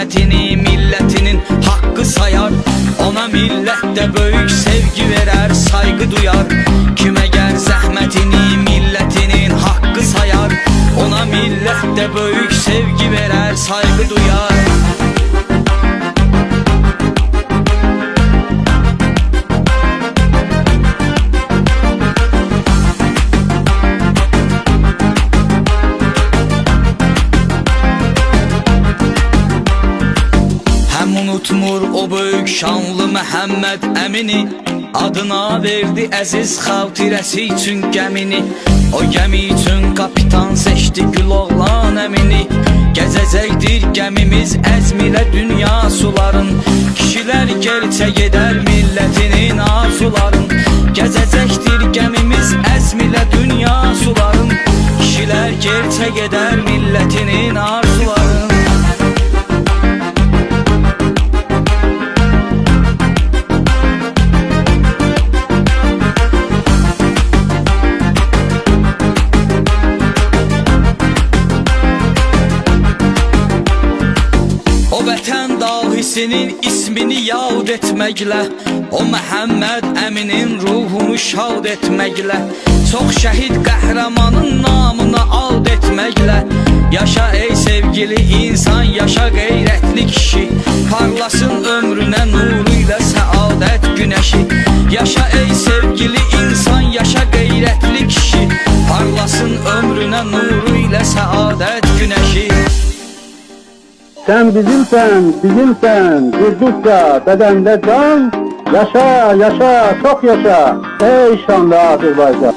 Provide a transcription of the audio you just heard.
zəhmətini millətinin haqqı sayar. Ona millətdə böyük sevgi verər, sayğı duyar. Kim əgər zəhmətini millətinin haqqı sayar. Ona millətdə böyük sevgi verər, sayğı duyar unutmur o böyük şanlı Məhəmməd əmini. Adına verdi əziz xatirəsi üçün gəmini. O gəmi üçün kapitan seçdi gül oğlan əmini. Gəzəcəkdir gəmimiz əzm ilə dünya suların. Kişilər gerçə gedər millətinin arzuların. Gəzəcəkdir gəmimiz əzm ilə dünya suların. Kişilər gerçə gedər millətinin arzuların dahisinin ismini yad etməklə O Məhəmməd əminin ruhunu şad etməklə Çox şəhid qəhrəmanın namına ad etməklə Yaşa ey sevgili insan, yaşa qeyrətli kişi Parlasın ömrünə nuru ilə səadət günəşi Yaşa ey sevgili insan, yaşa qeyrətli kişi Parlasın ömrünə nuru ilə səadət günəşi Sen bizimsen, bizimsen, durdukça bedende can, yaşa, yaşa, çok yaşa, ey şanlı Azerbaycan.